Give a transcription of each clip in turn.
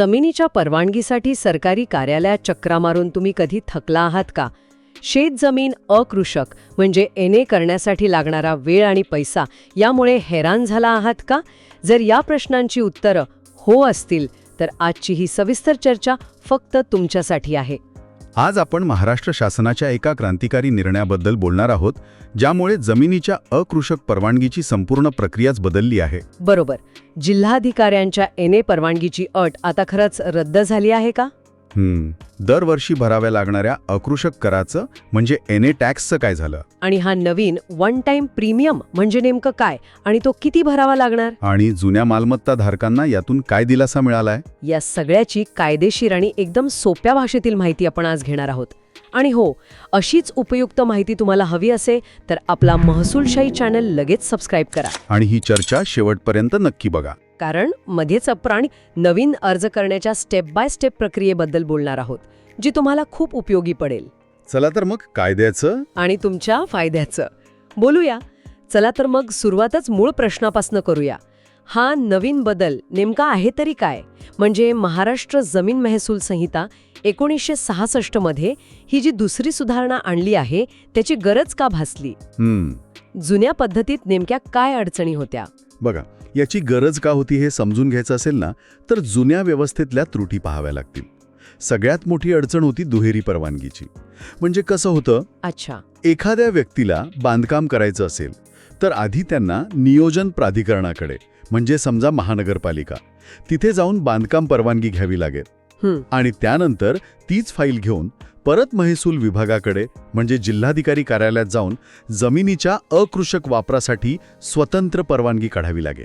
जमिनीच्या परवानगीसाठी सरकारी कार्यालयात चक्रा मारून तुम्ही कधी थकला आहात का? शेतजमीन अकृषक म्हणजे एन ए करण्यासाठी लागणारा वेळ आणि पैसा यामुळे हैराण झाला आहात का? जर या प्रश्नांची उत्तरं हो असतील तर आजची ही सविस्तर चर्चा फक्त तुमच्यासाठी आहे. आज आपण महाराष्ट्र शासनाच्या एका क्रांतिकारी निर्णयाबद्दल बोलणार आहोत ज्यामुळे जमिनीच्या अकृषक परवानगीची संपूर्ण प्रक्रियाच बदलली आहे. बरोबर. जिल्हाधिकाऱ्यांच्या एन ए परवानगीची अट आता खरंच रद्द झाली आहे का? दरवर्षी भराव्या लागणाऱ्या अकृषक कराचं म्हणजे एन ए टॅक्सचं काय झालं? आणि हा नवीन वन टाइम प्रीमियम म्हणजे नेमकं काय? आणि तो किती भरावा लागणार? आणि जुन्या मालमत्ता धारकांना यातून काय दिलासा मिळालाय? या सगळ्याची कायदेशीर आणि एकदम सोप्या भाषेतील माहिती आपण आज घेणार आहोत. आणि हो अशीच उपयुक्त माहिती तुम्हाला हवी असे तर आपला महसूलशाही चॅनल लगेच सबस्क्राईब करा. आणि ही चर्चा शेवटपर्यंत नक्की बघा. कारण मध्येच आपण नवीन अर्ज करण्याच्या स्टेप बाय स्टेप प्रक्रियेबद्दल बोलणार आहोत जी तुम्हाला खूप उपयोगी पडेल. चला तर मग कायद्याचं? आणि तुमच्या फायद्याचं. बोलूया. चला तर मग सुरुवातच मूळ प्रश्नापासून करूया. हा नवीन बदल नेमका आहे तरी काय? म्हणजे महाराष्ट्र जमीन महसूल संहिता एकोणीसशे सहासष्टमध्ये ही जी दुसरी सुधारणा आणली आहे त्याची गरज का भासली? हम्म. जुन्या पद्धतीत नेमक्या काय अडचणी होत्या? बघा याची गरज का होती हे समजून घ्यायचं असेल ना तर जुन्या व्यवस्थेतल्या त्रुटी पाहाव्या लागतील. सगळ्यात मोठी अडचण होती दुहेरी परवानगीची. म्हणजे कसं होतं? अच्छा. एखाद्या व्यक्तीला बांधकाम करायचं असेल तर आधी त्यांना नियोजन प्राधिकरणाकडे म्हणजे समजा महानगरपालिका. तिथे जाऊन बांधकाम परवानगी घ्यावी लागेल. आणि त्यानंतर तीच फाईल घेऊन परत महसूल विभागाकडे म्हणजे जिल्हाधिकारी कार्यालयात जाऊन जमिनीच्या अकृषक वापरासाठी स्वतंत्र परवानगी काढावी लागेल.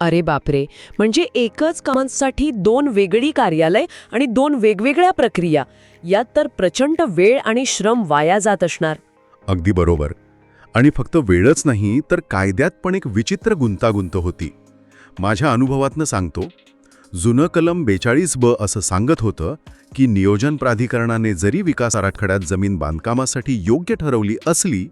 अरे बापरे! म्हणजे एकच कामांसाठी दोन वेगळी कार्यालय आणि दोन वेगवेगळ्या प्रक्रिया. यात तर प्रचंड वेळ आणि श्रम वाया जात असणार. अगदी बरोबर. आणि फक्त वेळच नाही तर कायद्यात पण एक विचित्र गुंतागुंत होती. माझ्या अनुभवातनं सांगतो. जुनं कलम बेचाळीस ब असं सांगत होतं की नियोजन प्राधिकरणाने जरी विकास आराखड्यात जमीन बांधकामासाठी योग्य ठरवली असली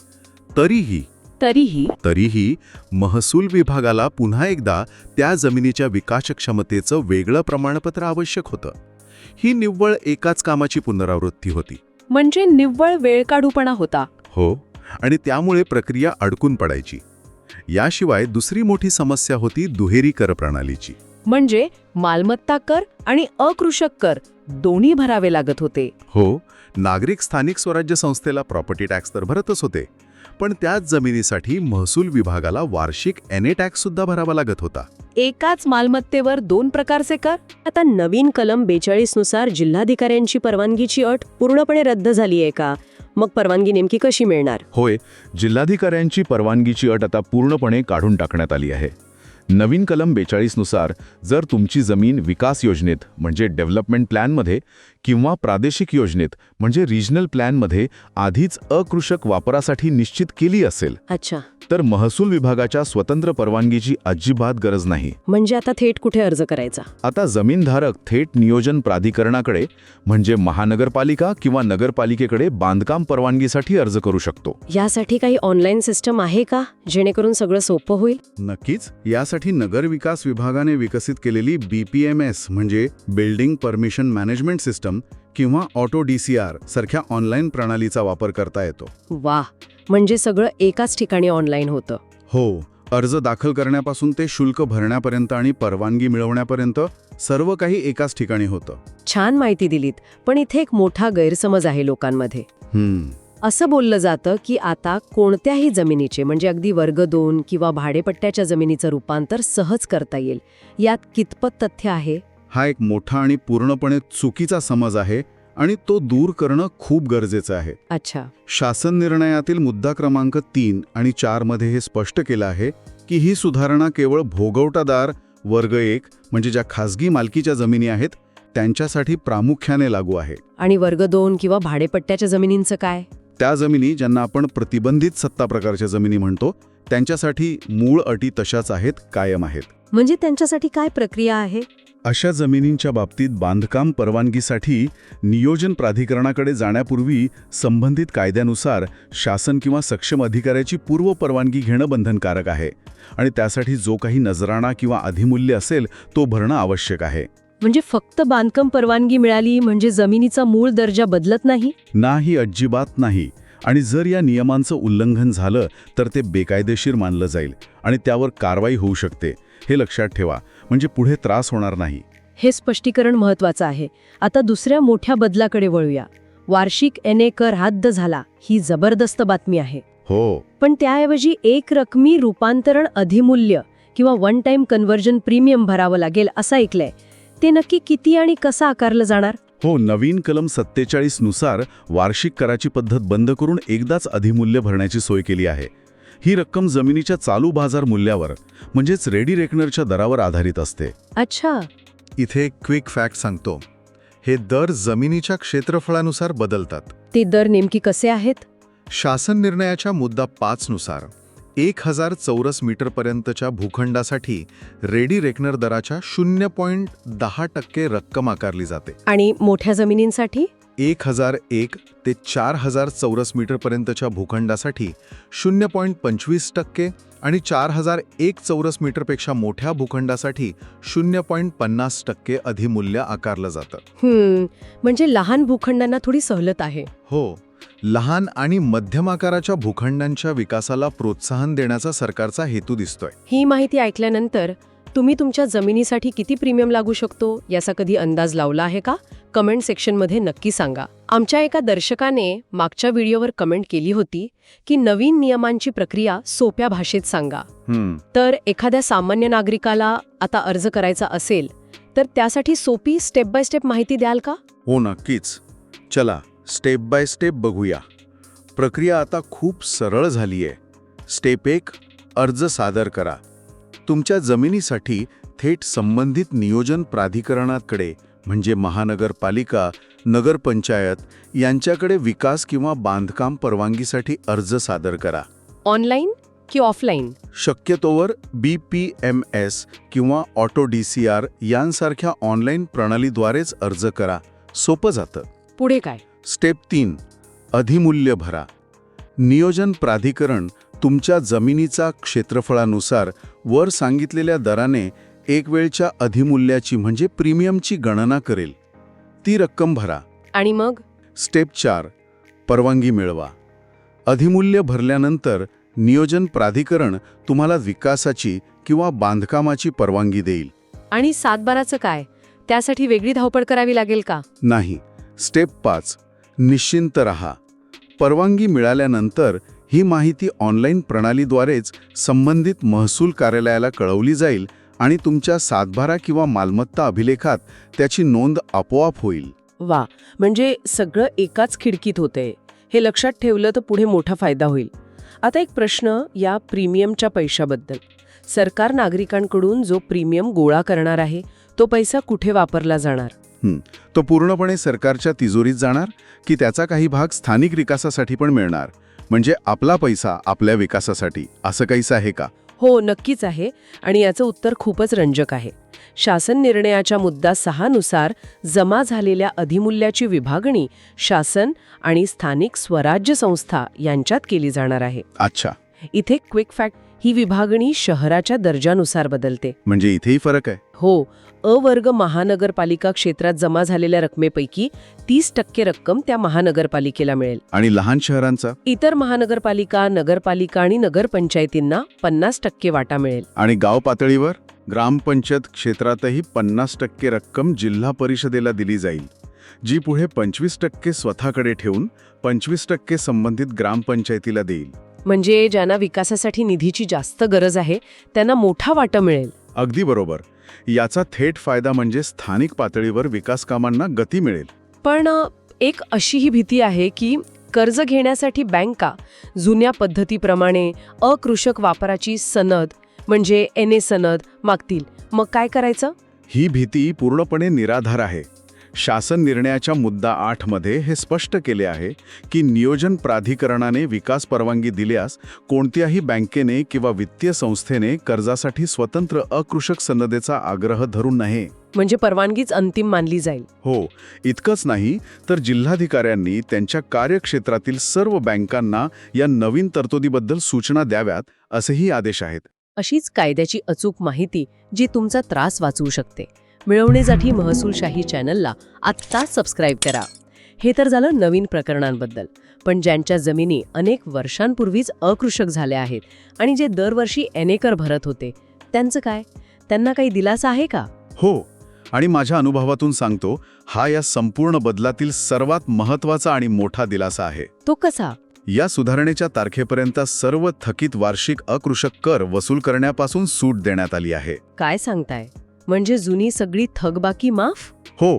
तरीही तरीही तरीही महसूल विभागाला पुन्हा एकदा त्या जमिनीच्या विकासक्षमतेचं वेगळं प्रमाणपत्र आवश्यक होतं. ही निव्वळ एकाच कामाची पुनरावृत्ती होती. म्हणजे निव्वळ वेळकाढूपणा होता. हो आणि त्यामुळे प्रक्रिया अडकून पडायची. याशिवाय दुसरी मोठी समस्या होती दुहेरी कर प्रणालीची. म्हणजे मालमत्ता कर आणि अकृषक कर दोन्ही भरावे लागत होते. हो नागरिक स्थानिक स्वराज्य संस्थेला प्रॉपर्टी टॅक्स तर भरतच होते पण त्याच जमिनीसाठी महसूल विभागाला वार्षिक एन ए टॅक्स सुद्धा भरावा लागत होता. एकाच मालमत्तेवर दोन प्रकारचे कर? आता नवीन कलम बेचाळीसनुसार जिल्हाधिकाऱ्यांची परवानगीची अट पूर्णपणे रद्द झाली आहे का? मग परवानगी नेमकी कशी मिळणार? होय जिल्हाधिकाऱ्यांची परवानगीची अट आता पूर्णपणे काढून टाकण्यात आली आहे. नवीन कलम बेचाळीसनुसार जर तुमची जमीन विकास योजनेत म्हणजे डेव्हलपमेंट प्लॅनमध्ये किंवा प्रादेशिक योजनेत म्हणजे रिजनल प्लॅनमध्ये आधीच अकृषक वापरासाठी निश्चित केली असेल. अच्छा. तर महसूल विभागाच्या स्वतंत्र परवानगीची अजिबात गरज नाही. म्हणजे आता थेट कुठे अर्ज करायचा? आता जमीनधारक थेट नियोजन प्राधिकरणाकडे म्हणजे महानगरपालिका किंवा नगरपालिकेकडे बांधकाम परवानगीसाठी अर्ज करू शकतो. यासाठी काही ऑनलाईन सिस्टम आहे का जेणेकरून सगळं सोपं होईल? नक्कीच. यासाठी नगर विकास विभागाने विकसित केलेली बी पी एम एस म्हणजे बिल्डिंग परमिशन मॅनेजमेंट सिस्टम किंवा ऑटो डी सी आर सारख्या ऑनलाईन प्रणालीचा वापर करता येतो. वा म्हणजे सगळं एकाच ठिकाणी ऑनलाईन होतं. हो अर्ज दाखल करण्यापासून ते शुल्क भरण्यापर्यंत आणि परवानगी मिळवण्यापर्यंत सर्व काही एकाच ठिकाणी होतं. छान माहिती दिलीत पण इथे एक मोठा गैरसमज आहे लोकांमध्ये. हम्म. असं बोललं जातं की आता कोणत्याही जमिनीचे म्हणजे अगदी वर्ग दोन किंवा भाडेपट्ट्याच्या जमिनीचं रूपांतर सहज करता येईल. यात कितपत तथ्य आहे? हा एक मोठा आणि पूर्णपणे चुकीचा समज आहे आणि तो दूर करणं खूप गरजेचं आहे. अच्छा. शासन निर्णयातील मुद्दा क्रमांक तीन आणि चारमध्ये हे स्पष्ट केलं आहे की ही सुधारणा केवळ भोगवटादार वर्ग एक म्हणजे ज्या खासगी मालकीच्या जमिनी आहेत त्यांच्यासाठी प्रामुख्याने लागू आहे. आणि वर्ग दोन किंवा भाडेपट्ट्याच्या जमिनींचं काय? त्या जमिनी ज्यांना आपण प्रतिबंधित सत्ता प्रकारच्या जमिनी म्हणतो त्यांच्यासाठी मूळ अटी तशाच आहेत कायम आहेत. म्हणजे त्यांच्यासाठी काय प्रक्रिया आहे? अशा जमिनींच्या बाबतीत बांधकाम परवानगीसाठी नियोजन प्राधिकरणाकडे जाण्यापूर्वी संबंधित कायद्यानुसार शासन किंवा सक्षम अधिकाऱ्याची पूर्व परवानगी घेणं बंधनकारक आहे आणि त्यासाठी जो काही नजराणा किंवा अधिमूल्य असेल तो भरणं आवश्यक आहे. म्हणजे फक्त बांधकाम परवानगी मिळाली म्हणजे जमिनीचा मूळ दर्जा बदलत नाही? नाही अजिबात नाही. आणि जर या नियमांचं उल्लंघन झालं तर ते बेकायदेशीर मानलं जाईल आणि त्यावर कारवाई होऊ शकते. हे लक्षात ठेवा. म्हणजे पुढे त्रास होणार नाही. हे स्पष्टीकरण महत्वाचं आहे. आता दुसऱ्या मोठ्या बदलाकडे वळूया. वार्षिक एन ए कर रद्द झाला ही जबरदस्त बातमी आहे. हो. पण त्याऐवजी एक रकमी रूपांतरण अधिमूल्य किंवा वन टाइम कन्व्हर्जन प्रीमियम भरावं लागेल असं ऐकलंय. ते नक्की किती आणि कसं आकारलं जाणार? हो नवीन कलम सत्तेचाळीसनुसार वार्षिक कराची पद्धत बंद करून एकदाच अधिमूल्य भरण्याची सोय केली आहे. ही रक्कम जमिनीच्या चालू बाजार मूल्यावर म्हणजेच रेडी रेकनरच्या दरावर आधारित असते. अच्छा. इथे एक क्विक फॅक्ट सांगतो. हे दर जमिनीच्या क्षेत्रफळानुसार बदलतात. ते दर नेमकी कसे आहेत? शासन निर्णयाच्या मुद्दा पाच नुसार एक हजार चौरस मीटरपर्यंतच्या भूखंडासाठी रेडी रेकनर दराच्या शून्य पॉईंट दहा टक्के रक्कम आकारली जाते. आणि मोठ्या जमिनींसाठी? एक हजार एक ते चार हजार चौरस मीटरपर्यंतच्या भूखंडासाठी शून्य पॉईंट पंचवीस टक्के आणि चार हजार एक चौरस मीटरपेक्षा मोठ्या भूखंडासाठी शून्य पॉईंट पन्नास टक्के अधिमूल्य आकारलं जातं. हम्म म्हणजे लहान भूखंडांना थोडी सवलत आहे. हो लहान आणि मध्यम आकाराच्या भूखंडांच्या विकासाला प्रोत्साहन देण्याचा सरकारचा हेतू दिसतोय. ही माहिती ऐकल्यानंतर तुम्ही तुमच्या जमिनीसाठी किती प्रीमियम लागू शकतो याचा कधी अंदाज लावला आहे का? कमेंट सेक्शनमध्ये नक्की सांगा. आमच्या एका दर्शकाने मागच्या व्हिडिओवर कमेंट केली होती की नवीन नियमांची प्रक्रिया सोप्या भाषेत सांगा. तर एखाद्या सामान्य नागरिकाला आता अर्ज करायचा असेल तर त्यासाठी सोपी स्टेप बाय स्टेप माहिती द्याल का? हो नक्कीच. चला स्टेप बाय स्टेप बघूया. प्रक्रिया आता खूप सरळ झाली आहे स्टेप एक अर्ज सादर करा. तुमच्या जमिनीसाठी थेट संबंधित नियोजन प्राधिकरणाकडे म्हणजे महानगरपालिका नगरपंचायत यांच्याकडे विकास किंवा बांधकाम परवानगीसाठी अर्ज सादर करा. ऑनलाईन की ऑफलाईन? शक्यतोवर बी पी एम एस किंवा ऑटो डी सी आर यांसारख्या ऑनलाईन प्रणालीद्वारेच अर्ज करा. सोपं जातं. पुढे काय? स्टेप तीन अधिमूल्य भरा. नियोजन प्राधिकरण तुमच्या जमिनीचा क्षेत्रफळानुसार वर सांगितलेल्या दराने एक वेळच्या अधिमूल्याची म्हणजे प्रीमियमची गणना करेल. ती रक्कम भरा. आणि मग? स्टेप चार परवानगी मिळवा. अधिमूल्य भरल्यानंतर नियोजन प्राधिकरण तुम्हाला विकासाची किंवा बांधकामाची परवानगी देईल. आणि सातबाराचं काय? त्यासाठी वेगळी धावपळ करावी लागेल का? नाही. स्टेप पाच निश्चिंत रहा. परवानगी मिळाल्यानंतर ही माहिती ऑनलाईन प्रणालीद्वारेच संबंधित महसूल कार्यालयाला कळवली जाईल आणि तुमच्या सातबारा किंवा मालमत्ता अभिलेखात त्याची नोंद आपोआप होईल. वा म्हणजे सगळं एकाच खिडकीत होतंय. हे लक्षात ठेवलं तर पुढे मोठा फायदा होईल. आता एक प्रश्न या प्रीमियमच्या पैशाबद्दल. सरकार नागरिकांकडून जो प्रीमियम गोळा करणार आहे तो पैसा कुठे वापरला जाणार? तो पूर्णपणे सरकारच्या तिजोरीत जाणार की त्याचा काही भाग स्थानिक विकासासाठी पण मिळणार? म्हणजे आपला पैसा आपल्या विकासासाठी असं काहीसं आहे का? हो नक्कीच आहे आणि याचं उत्तर खूपच रंजक आहे. शासन निर्णयाच्या मुद्दा सहा नुसार जमा झालेल्या अधिमूल्याची विभागणी शासन आणि स्थानिक स्वराज्य संस्था यांच्यात केली जाणार आहे. अच्छा. इथे क्विक फॅक्ट ही विभागणी शहराच्या दर्जानुसार बदलते. म्हणजे इथेही फरक आहे? हो अ वर्ग महानगरपालिका क्षेत्रात जमा झालेल्या रकमेपैकी तीस टक्के रक्कम त्या महानगरपालिकेला मिळेल. आणि लहान शहरांचा? इतर महानगरपालिका नगरपालिका आणि नगरपंचायतींना पन्नास टक्के वाटा मिळेल. आणि गाव पातळीवर? ग्रामपंचायत क्षेत्रातही पन्नास टक्के रक्कम जिल्हा परिषदेला दिली जाईल जी पुढे पंचवीस टक्के स्वतःकडे ठेवून पंचवीस टक्के संबंधित ग्रामपंचायतीला देईल. म्हणजे ज्यांना विकासासाठी निधीची जास्त गरज आहे त्यांना मोठा वाटा मिळेल. अगदी बरोबर. याचा थेट फायदा म्हणजे स्थानिक पातळीवर विकास कामांना गती मिळेल. पण एक अशीही भीती आहे की कर्ज घेण्यासाठी बँका जुन्या पद्धतीप्रमाणे अकृषक वापराची सनद म्हणजे एन ए सनद मागतील. मग काय करायचं? ही भीती पूर्णपणे निराधार आहे. शासन निर्णयाच्या मुद्दा आठमध्ये हे स्पष्ट केले आहे की नियोजन प्राधिकरणाने विकास परवानगी दिल्यास कोणत्याही बँकेने किंवा वित्तीय संस्थेने कर्जासाठी स्वतंत्र अकृषक सनदेचा आग्रह धरू नये म्हणजे परवानगीच अंतिम मानली जाईल. हो इतकंच नाही तर जिल्हाधिकाऱ्यांनी त्यांच्या कार्यक्षेत्रातील सर्व बँकांना या नवीन तरतुदीबद्दल सूचना द्याव्यात असेही आदेश आहेत. अशीच कायद्याची अचूक माहिती जी तुमचा त्रास वाचवू शकते. मिळवण्यासाठी महसूलशाही चॅनलला आत्ताच सबस्क्राईब करा. हे तर झालं नवीन प्रकरणांबद्दल. पण ज्यांच्या जमिनी अनेक वर्षांपूर्वीच अकृषक झाल्या आहेत आणि जे दरवर्षी अनेकर भरत होते त्यांचं काय? त्यांना काही दिलासा आहे का? हो आणि माझ्या अनुभवातून सांगतो हा या संपूर्ण बदलातील सर्वात महत्त्वाचा आणि मोठा दिलासा आहे. तो कसा? या सुधारणेच्या तारखेपर्यंत सर्व थकीत वार्षिक अकृषक कर वसूल करण्यापासून सूट देण्यात आली आहे. काय सांगताय? म्हणजे जुनी सगळी थकबाकी माफ? हो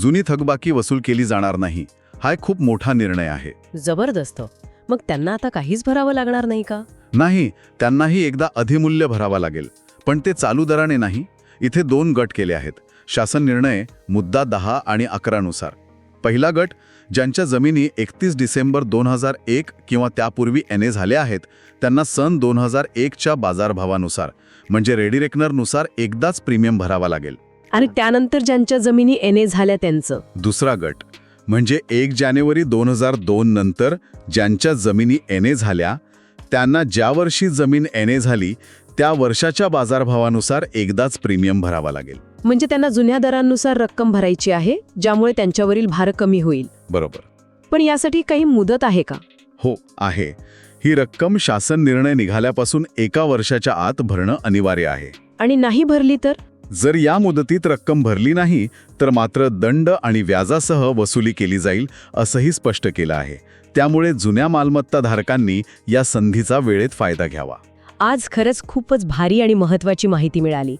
जुनी थकबाकी वसूल केली जाणार नाही. हा एक खूप मोठा निर्णय आहे. जबरदस्त. मग त्यांना आता काहीच भरावं लागणार नाही का? नाही त्यांनाही एकदा अधिमूल्य भरावा लागेल. पण ते चालू दराने नाही इथे दोन गट केले आहेत. शासन निर्णय मुद्दा दहा आणि अकरानुसार पहिला गट ज्यांच्या जमिनी एकतीस डिसेंबर दोन हजार एक किंवा त्यापूर्वी एन ए झाल्या आहेत त्यांना सन दोन हजार एकच्या बाजारभावानुसार म्हणजे रेडी रेकनरनुसार एकदाच प्रीमियम भरावा लागेल. आणि त्यानंतर ज्यांच्या जमिनी एन ए झाल्या त्यांचं. दुसरा गट म्हणजे एक जानेवारी दोन हजार दोन नंतर ज्यांच्या जमिनी एन ए झाल्या त्यांना ज्या वर्षी जमीन एन ए झाली त्या वर्षाच्या बाजारभावानुसार एकदाच प्रीमियम भरावा लागेल. म्हणजे त्यांना जुन्या दरांनुसार रक्कम भरायची आहे ज्यामुळे त्यांच्यावरील भार कमी होईल. बरोबर. पण यासाठी काही मुदत आहे का? हो आहे. ही रक्कम शासन निर्णय निघाल्यापासून एका वर्षाच्या आत भरणं अनिवार्य आहे. आणि नाही भरली तर? जर या मुदतीत रक्कम भरली नाही तर मात्र दंड आणि व्याजासह वसुली केली जाईल असंही स्पष्ट केलं आहे. त्यामुळे जुन्या मालमत्ता धारकांनी या संधीचा वेळेत फायदा घ्यावा. आज खरंच खूपच भारी आणि महत्वाची माहिती मिळाली.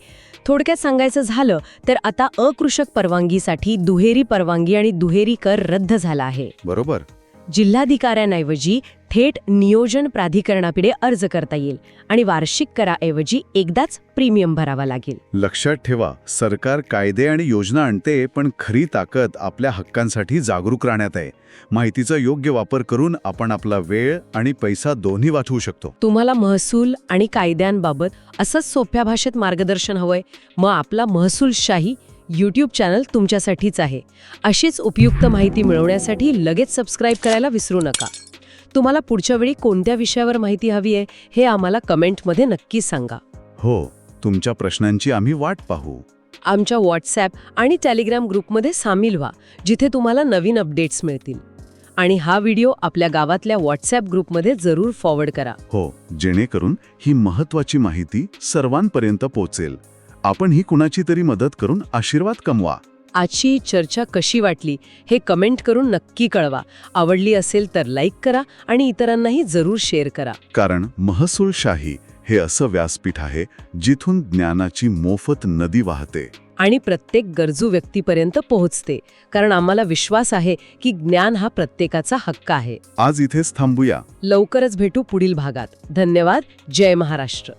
थोडक्यात सांगायचं झालं तर आता अकृषक परवानगीसाठी दुहेरी परवानगी आणि दुहेरी कर रद्द झाला आहे. बरोबर. जिल्हाधिकाऱ्यांऐवजी थेट नियोजन प्राधिकरणाकडे अर्ज करता येईल आणि वार्षिक कराऐवजी एकदाच प्रीमियम भरावा लागेल. लक्षात ठेवा सरकार कायदे आणि योजना आणते पण खरी ताकद आपल्या हक्कांसाठी जागरूक राहण्यात आहे. माहितीचा योग्य वापर करून आपण आपला वेळ आणि पैसा दोन्ही वाचवू शकतो. तुम्हाला महसूल आणि कायद्यांबाबत असंच सोप्या भाषेत मार्गदर्शन हवंय. मग आपला महसूलशाही यूट्यूब चॅनल तुमच्यासाठीच आहे. अशीच उपयुक्त माहिती मिळवण्यासाठी लगेच सबस्क्राईब करायला विसरू नका. तुम्हाला पुढच्या वेळी कोणत्या विषयावर माहिती हवी आहे हे आम्हाला कमेंटमध्ये नक्की सांगा. हो तुमच्या प्रश्नांची आम्ही वाट पाहू. आमच्या व्हॉट्सॲप आणि टेलिग्राम ग्रुपमध्ये सामील व्हा जिथे तुम्हाला नवीन अपडेट्स मिळतील. आणि हा व्हिडिओ आपल्या गावातल्या व्हॉट्सॲप ग्रुपमध्ये जरूर फॉरवर्ड करा. हो जेणेकरून ही महत्वाची माहिती सर्वांपर्यंत पोहोचेल आपण ही कुणाची तरी मदत करून आशीर्वाद कमवा. आजची चर्चा कशी वाटली हे कमेंट करून नक्की कळवा. आवडली असेल तर लाईक करा आणि इतरांनाही जरूर शेअर करा. कारण महसूलशाही हे असं व्यासपीठ आहे जिथून ज्ञानाची मोफत नदी वाहते. आणि प्रत्येक गरजू व्यक्तीपर्यंत पोहोचते. कारण आम्हाला विश्वास आहे की ज्ञान हा प्रत्येकाचा हक्क आहे. आज इथेच थांबूया. लवकरच भेटू पुढील भागात. धन्यवाद. जय महाराष्ट्र.